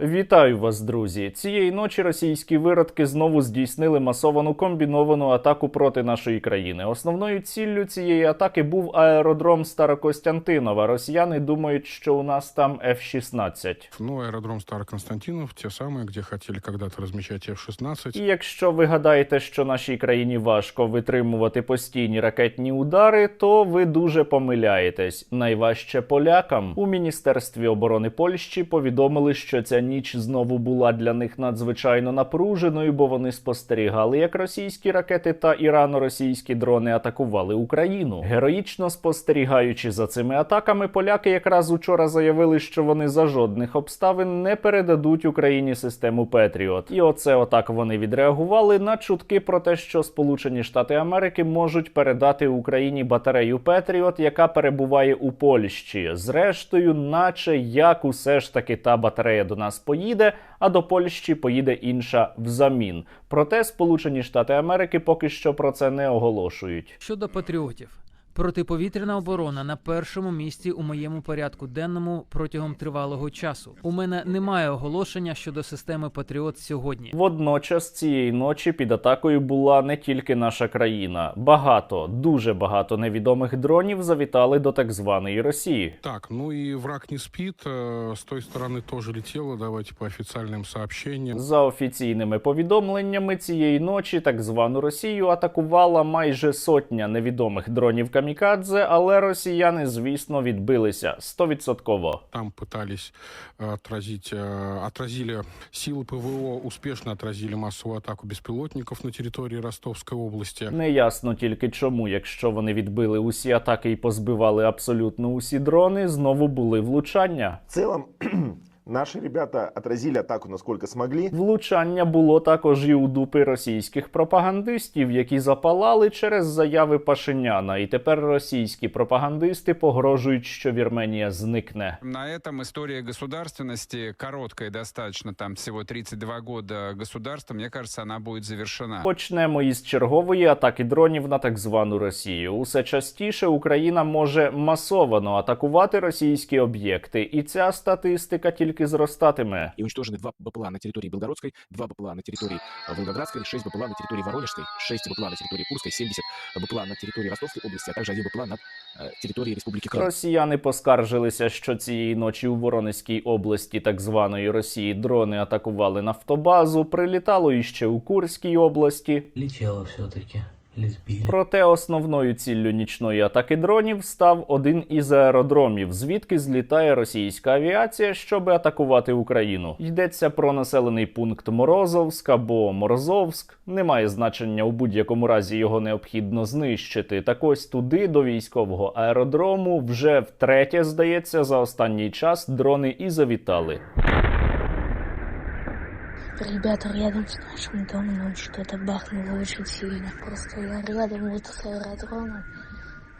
Вітаю вас, друзі! Цієї ночі російські виродки знову здійснили масовану комбіновану атаку проти нашої країни. Основною ціллю цієї атаки був аеродром Старокостянтинова. Росіяни думають, що у нас там F-16. Ну, аэродром Староконстантинов, те самые, где хотели когда-то размещать F-16. І якщо ви гадаєте, що нашій країні важко витримувати постійні ракетні удари, то ви дуже помиляєтесь. Найважче полякам у міністерстві оборони Польщі повідомили, що ця ніч знову була для них надзвичайно напруженою, бо вони спостерігали, як російські ракети та ірано-російські дрони атакували Україну. Героїчно спостерігаючи за цими атаками, поляки якраз учора заявили, що вони за жодних обставин не передадуть Україні систему Петріот. І оце отак вони відреагували на чутки про те, що Сполучені Штати Америки можуть передати Україні батарею Петріот, яка перебуває у Польщі. Зрештою, наче як усе ж таки та батарея до нас поїде, а до Польщі поїде інша взамін. Проте Сполучені Штати Америки поки що про це не оголошують. Щодо патріотів, протиповітряна оборона на першому місці у моєму порядку денному протягом тривалого часу. У мене немає оголошення щодо системи Патріот сьогодні. Водночас цієї ночі під атакою була не тільки наша країна. Багато, дуже багато невідомих дронів завітали до так званої Росії. Так, ну и враг не спит. э, С той стороны тоже летело, давайте по официальным сообщениям. За офіційними повідомленнями цієї ночі так звану Росію атакувала майже сотня невідомих дронів камікадзе, але росіяни, звісно, відбилися стовідсотково. Там пытались э, отразить, э, отразили силы ПВО, успешно отразили массовую атаку беспилотников на территории Ростовской области. Неясно тільки чому, якщо вони відбили усі атаки і позбивали абсолютно усі дрони, знову були влучання. В целом, наши ребята отразили атаку насколько смогли. Влучання було також і у дупи російських пропагандистів, які запалали через заяви Пашиняна. І тепер російські пропагандисти погрожують, що Вірменія зникне. На этом история государственности, короткая достаточно, там всего 32 года государства, мне кажется, она будет завершена. Почнемо із чергової атаки дронів на так звану Росію. Усе частіше Україна може масовано атакувати російські об'єкти, і ця статистика тільки зростатиме. и уничтожены два БПЛА на территории Белгородской, два БПЛА на территории э, Волгоградской, шесть БПЛА на территории Воронежской, шесть БПЛА на территории Курской, 70 БПЛА на территории Ростовской области, а также один БПЛА над э, территорией Республики Крым. Росіяни поскаржилися, що цієї ночі у Воронезькій області так званої Росії дрони атакували нафтобазу, прилітало іще у Курській області. Летела все-таки. Проте основною ціллю нічної атаки дронів став один із аеродромів, звідки злітає російська авіація, щоб атакувати Україну. Йдеться про населений пункт Морозовськ або Морозовськ. Немає значення у будь-якому разі його необхідно знищити. Так ось туди до військового аеродрому вже втретє, здається, за останній час дрони і завітали. Ребята, рядом с нашим домом что-то бахнуло очень сильно. Просто я рядом вот с аэродромом.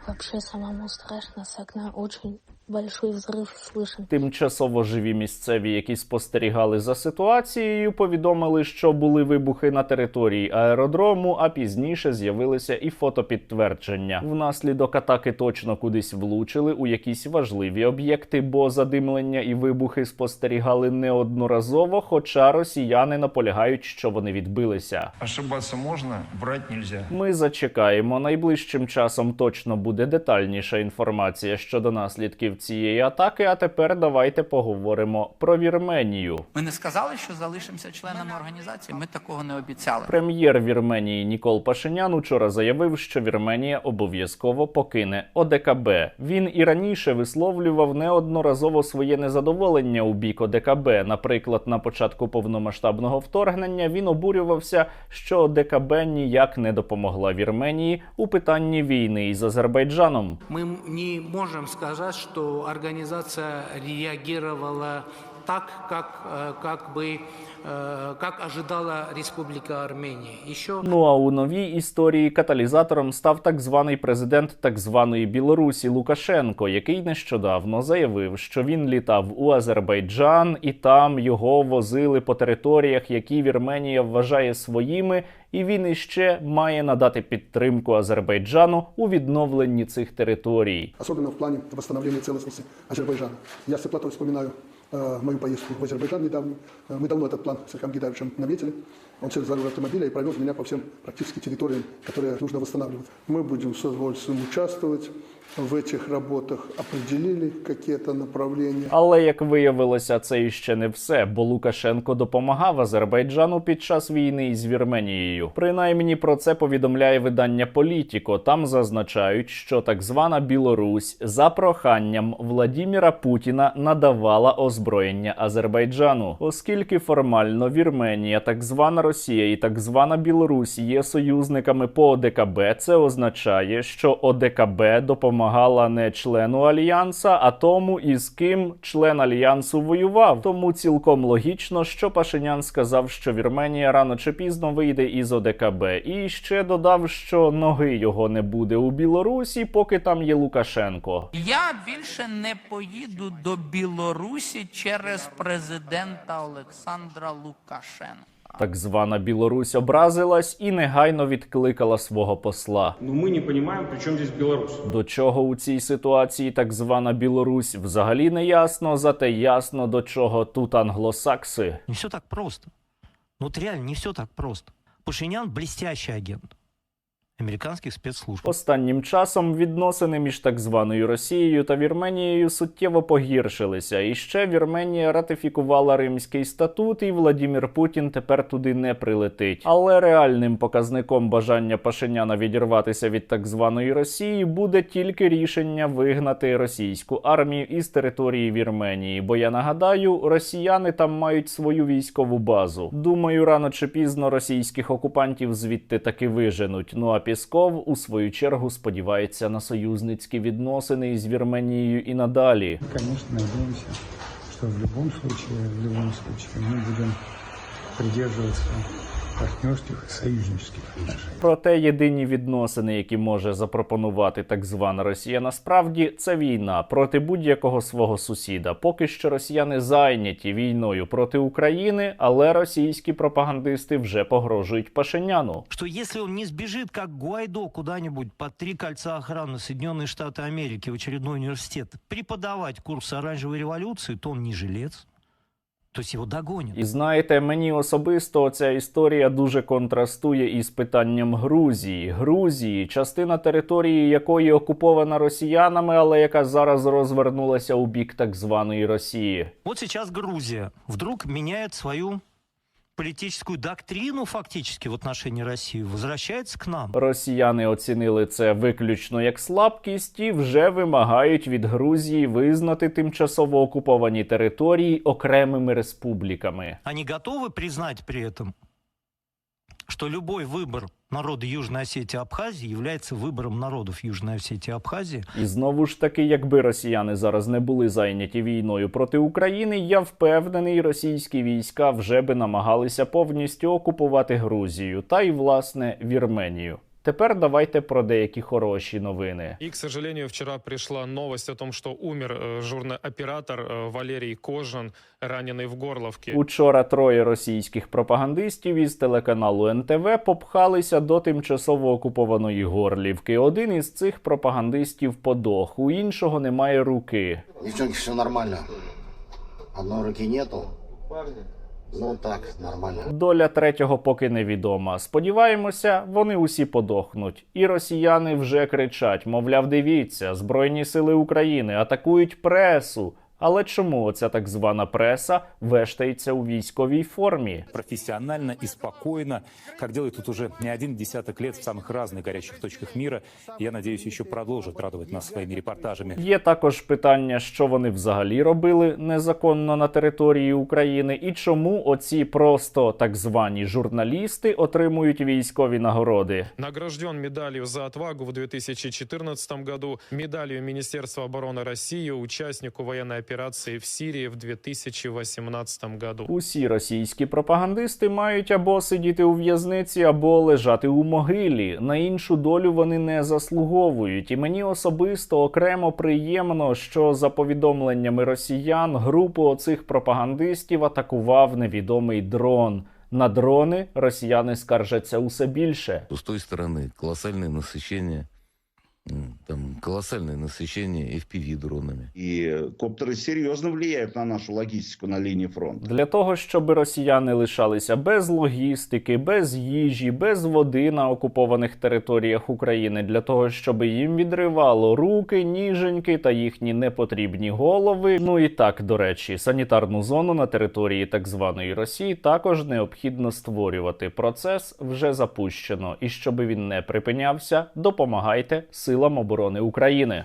Вообще самому страшно, с окна очень большой взрыв слышен. Тимчасово живі місцеві, які спостерігали за ситуацією, повідомили, що були вибухи на території аеродрому, а пізніше з'явилися і фотопідтвердження. Внаслідок атаки точно кудись влучили у якісь важливі об'єкти, бо задимлення і вибухи спостерігали неодноразово, хоча росіяни наполягають, що вони відбилися. Ошибаться можно, врать нельзя. Ми зачекаємо. Найближчим часом точно буде детальніша інформація щодо наслідків цієї атаки. А тепер давайте поговоримо про Вірменію. Ми не сказали, що залишимося членами організації. Ми такого не обіцяли. Прем'єр Вірменії Нікол Пашинян учора заявив, що Вірменія обов'язково покине ОДКБ. Він і раніше висловлював неодноразово своє незадоволення у бік ОДКБ. Наприклад, на початку повномасштабного вторгнення він обурювався, що ОДКБ ніяк не допомогла Вірменії у питанні війни із Азербайджаном. Мы не можем сказать, организация реагировала так, как, э, как бы, э, как ожидала Республика Армения. Еще Ну а у новій історії каталізатором став так званий президент так званої Білорусі Лукашенко, який нещодавно заявив, що він літав у Азербайджан і там його возили по територіях, які Вірменія вважає своїми, і він іще має надати підтримку Азербайджану у відновленні цих територій. особенно в плане восстановления целостности Азербайджана. Я с теплотой вспоминаю э, мою поездку в Азербайджан недавно. Э, Мы давно этот план с Ильхам Гидаровичем наметили. Он сел за руль автомобиля и провез меня по всем практически территориям, которые нужно восстанавливать. Мы будем с удовольствием участвовать в этих работах, определили какие-то направления. Але як виявилося, це іще не все, бо Лукашенко допомагав Азербайджану під час війни із Вірменією. Принаймні про це повідомляє видання Політіко. Там зазначають, що так звана Білорусь за проханням Владіміра Путіна надавала озброєння Азербайджану, оскільки формально Вірменія, так звана Росія і так звана Білорусь є союзниками по ОДКБ. Це означає, що ОДКБ допомагала не члену альянса, а тому, із ким член альянсу воював. Тому цілком логічно, що Пашинян сказав, що Вірменія рано чи пізно вийде із ОДКБ, і ще додав, що ноги його не буде у Білорусі, поки там є Лукашенко. Я більше не поїду до Білорусі через президента Олександра Лукашенка. Так звана Білорусь образилась і негайно відкликала свого посла. Ну ми не розуміємо, при чому здесь Білорусь. До чого у цій ситуації так звана Білорусь взагалі не ясно, зате ясно до чого тут англосакси. Не все так просто. Ну от реально не все так просто. Пашинян блестящий агент американских спецслужб. Останнім часом відносини між так званою Росією та Вірменією суттєво погіршилися. І ще Вірменія ратифікувала Римський статут, і Владімір Путін тепер туди не прилетить. Але реальним показником бажання Пашиняна відірватися від так званої Росії буде тільки рішення вигнати російську армію із території Вірменії. Бо я нагадаю, росіяни там мають свою військову базу. Думаю, рано чи пізно російських окупантів звідти таки виженуть. Ну а Пісков у свою чергу сподівається на союзницькі відносини із Вірменією і надалі. Конечно, надеемся, що в будь-якому випадку, в будь-якому випадку ми будемо придерживаться партнерских и союзнических отношений. Проте єдині відносини, які може запропонувати так звана Росія, насправді це війна проти будь-якого свого сусіда. Поки що росіяни зайняті війною проти України, але російські пропагандисти вже погрожують Пашиняну. Что если он не сбежит, как Гуайдо, куда-нибудь под три кольца охраны Соединенные Штаты Америки в очередной университет преподавать курс оранжевой революции, то он не жилец. То його догонить. І знаєте, мені особисто ця історія дуже контрастує із питанням Грузії. Грузії, частина території якої окупована росіянами, але яка зараз розвернулася у бік так званої Росії. От зараз Грузія вдруг міняє свою политическую доктрину фактически в отношении России, возвращается к нам. Росіяни оцінили це виключно як слабкість і вже вимагають від Грузії визнати тимчасово окуповані території окремими республіками. Вони готові признати при этом, что любой выбор народа Южной Осетии Абхазії выбором народов Южной Осетии и Абхазии. І знову ж таки, якби росіяни зараз не були зайняті війною проти України, я впевнений, російські війська вже би намагалися повністю окупувати Грузію та й власне Вірменію. Тепер давайте про деякі хороші новини. И, к сожалению, вчера пришла новость о том, что умер э, журнооператор э, Валерий Кожан, раненый в Горловке. Учора троє російських пропагандистів із телеканалу НТВ попхалися до тимчасово окупованої Горлівки. Один із цих пропагандистів подох, у іншого немає руки. Девчонки, все нормально. Одной руки нету. Ну так, нормально. Доля третього поки невідома. Сподіваємося, вони усі подохнуть. І росіяни вже кричать: мовляв, дивіться, Збройні сили України атакують пресу. Але чому оця так звана преса вештається у військовій формі? профессионально и спокойно, как делают тут уже не один десяток лет в самых разных горячих точках мира. Я надеюсь, еще продолжат радовать нас своими репортажами. Є також питання, що вони взагалі робили незаконно на території України, і чому оці просто так звані журналісти отримують військові нагороди. Награжден медалью за отвагу в 2014 году, медалью Министерства обороны России, участнику военной операции в Сирии в 2018 году. Усі російські пропагандисти мають або сидіти у в'язниці, або лежати у могилі. На іншу долю вони не заслуговують. І мені особисто окремо приємно, що за повідомленнями росіян групу оцих пропагандистів атакував невідомий дрон. На дрони росіяни скаржаться усе більше. С той стороны колоссальное насыщение М, Там колоссальное насыщение FPV-дронами. И коптеры серьезно влияют на нашу логистику на линии фронта. Для того, щоб росіяни лишалися без логістики, без їжі, без води на окупованих територіях України, для того, щоб їм відривало руки, ніженьки та їхні непотрібні голови. Ну і так, до речі, санітарну зону на території так званої Росії також необхідно створювати. Процес вже запущено, і щоб він не припинявся, допомагайте силам оборони України.